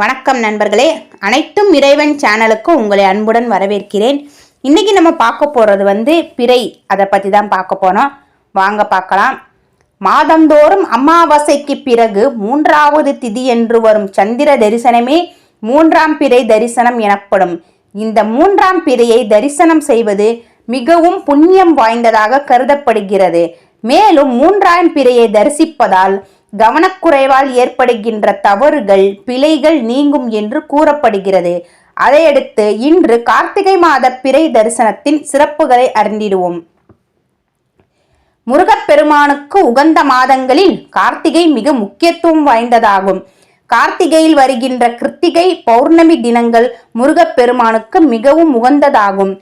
வணக்கம் நண்பர்களே. அனைத்தும் இறைவன் சேனலுக்கு உங்களை அன்புடன் வரவேற்கிறேன். இன்னைக்கு நம்ம பார்க்க போகிறது வந்து பிறை. அதை பற்றி தான் பார்க்க போனோம் வாங்க பார்க்கலாம். மாதந்தோறும் அமாவாசைக்கு பிறகு மூன்றாவது திதி என்று வரும் சந்திர தரிசனமே மூன்றாம் பிறை தரிசனம் எனப்படும். இந்த மூன்றாம் பிறையை தரிசனம் செய்வது மிகவும் புண்ணியம் வாய்ந்ததாக கருதப்படுகிறது. மேலும் மூன்றாம் பிறையை தரிசிப்பதால் கவனக்குறைவால் ஏற்படுகின்ற தவறுகள் பிழைகள் நீங்கும் என்று கூறப்படுகிறது. அதையடுத்து இன்று கார்த்திகை மாத பிறை தரிசனத்தின் சிறப்புகளை அறிந்திடுவோம். முருகப்பெருமானுக்கு உகந்த மாதங்களில் கார்த்திகை மிக முக்கியத்துவம் வாய்ந்ததாகும். கார்த்திகையில் வருகின்ற கிருத்திகை பௌர்ணமி தினங்கள் முருகப்பெருமானுக்கு மிகவும் உகந்ததாகும்.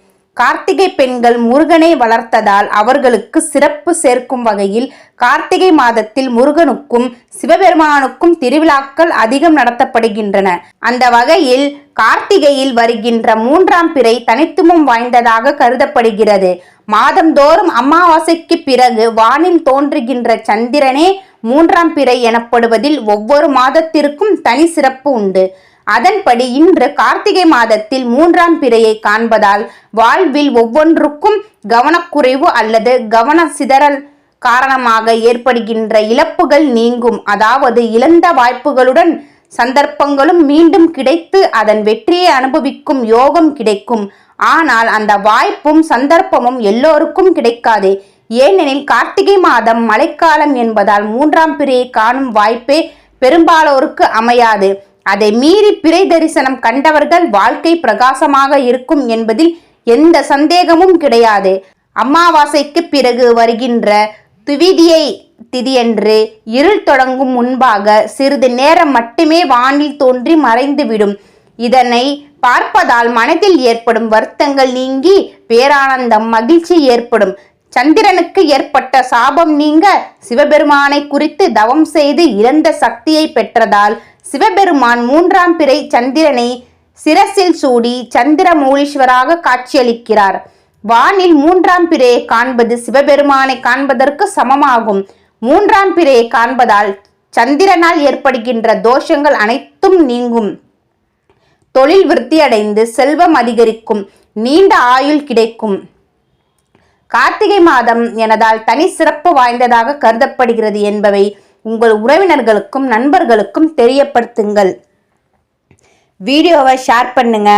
கார்த்திகை பெண்கள் முருகனை வளர்த்ததால் அவர்களுக்கு சிறப்பு சேர்க்கும் வகையில் கார்த்திகை மாதத்தில் முருகனுக்கும் சிவபெருமானுக்கும் திருவிழாக்கள் அதிகம் நடத்தப்படுகின்றன. அந்த வகையில் கார்த்திகையில் வருகின்ற மூன்றாம் பிறை தனித்துவம் வாய்ந்ததாக கருதப்படுகிறது. மாதந்தோறும் அமாவாசைக்கு பிறகு வானில் தோன்றுகின்ற சந்திரனே மூன்றாம் பிறை எனப்படுவதில் ஒவ்வொரு மாதத்திற்கும் தனி சிறப்பு உண்டு. அதன்படி இன்று கார்த்திகை மாதத்தில் மூன்றாம் பிறையை காண்பதால் வாழ்வில் ஒவ்வொன்றுக்கும் கவனக்குறைவு அல்லது கவன சிதறல் காரணமாக ஏற்படுகின்ற இழப்புகள் நீங்கும். அதாவது இழந்த வாய்ப்புகளுடன் சந்தர்ப்பங்களும் மீண்டும் கிடைத்து அதன் வெற்றியை அனுபவிக்கும் யோகம் கிடைக்கும். ஆனால் அந்த வாய்ப்பும் சந்தர்ப்பமும் எல்லோருக்கும் கிடைக்காது. ஏனெனில் கார்த்திகை மாதம் மழைக்காலம் என்பதால் மூன்றாம் பிறையை காணும் வாய்ப்பே பெரும்பாலோருக்கு அமையாது. அதை மீறி பிறை தரிசனம் கண்டவர்கள் வாழ்க்கை பிரகாசமாக இருக்கும் என்பதில் எந்த சந்தேகமும் கிடையாது. அமாவாசைக்கு பிறகு வருகின்ற துவிதியை திதியன்று இருள் தொடங்கும் முன்பாக சிறிது நேரம் மட்டுமே வானில் தோன்றி மறைந்துவிடும். இதனை பார்ப்பதால் மனதில் ஏற்படும் வருத்தங்கள் நீங்கி பேரானந்தம் மகிழ்ச்சி ஏற்படும். சந்திரனுக்கு ஏற்பட்ட சாபம் நீங்க சிவபெருமானை குறித்து தவம் செய்து இழந்த சக்தியை பெற்றதால் சிவபெருமான் மூன்றாம் பிறை சந்திரனை சிரசில் சூடி சந்திரமூலீஸ்வராக காட்சியளிக்கிறார். வானில் மூன்றாம் பிறையை காண்பது சிவபெருமானை காண்பதற்கு சமமாகும். மூன்றாம் பிறையை காண்பதால் சந்திரனால் ஏற்படுகின்ற தோஷங்கள் அனைத்தும் நீங்கும். தொழில் விருத்தியடைந்து செல்வம் அதிகரிக்கும். நீண்ட ஆயுள் கிடைக்கும். கார்த்திகை மாதம் எனதால் தனி சிறப்பு வாய்ந்ததாக கருதப்படுகிறது என்பவை உங்கள் உறவினர்களுக்கும் நண்பர்களுக்கும் தெரியப்படுத்துங்கள். வீடியோவை ஷேர் பண்ணுங்க.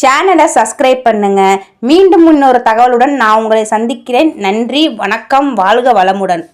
சேனலை சப்ஸ்கிரைப் பண்ணுங்க. மீண்டும் இன்னொரு தகவலுடன் நான் உங்களை சந்திக்கிறேன். நன்றி வணக்கம் வாழ்க வளமுடன்.